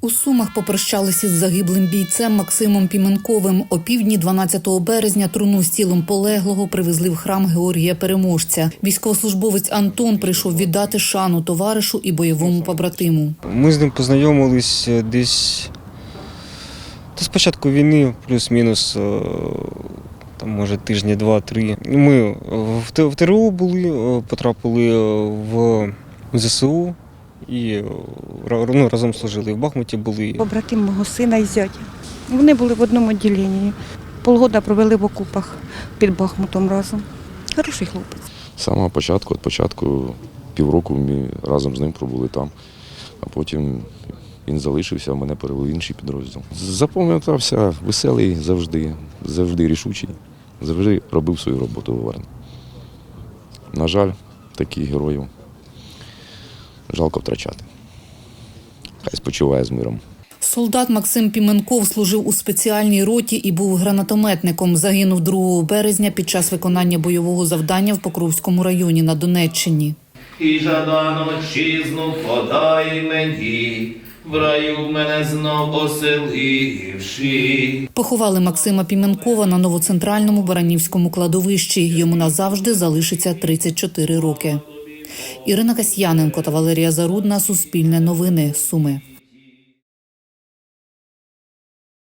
У Сумах попрощалися з загиблим бійцем Максимом Піменковим. О півдні 12 березня труну з тілом полеглого привезли в храм Георгія Переможця. Військовослужбовець Антон прийшов віддати шану товаришу і бойовому побратиму. Ми з ним познайомились е, десь та з початку війни, плюс-мінус, е, там, може, тижні два-три. Ми в Т- в ТРО були, е, потрапили в ЗСУ і е, ну, разом служили. В Бахмуті були. Побратим мого сина і зятя. Вони були в одному відділенні. Полгода провели в окупах під Бахмутом разом. Хороший хлопець. З самого початку, від початку півроку ми разом з ним пробули там, а потім він залишився, а мене перевели в інший підрозділ. Запам'ятався веселий завжди, завжди рішучий, завжди робив свою роботу виверно. На жаль, таких героїв жалко втрачати. Хай спочиває з миром. Солдат Максим Піменков служив у спеціальній роті і був гранатометником. Загинув 2 березня під час виконання бойового завдання в Покровському районі на Донеччині. І жадану отчизну подай мені, в раю мене знов оселивши. Поховали Максима Піменкова на новоцентральному Баранівському кладовищі. Йому назавжди залишиться 34 роки. Ірина Касьяненко та Валерія Зарудна. Суспільне новини. Суми.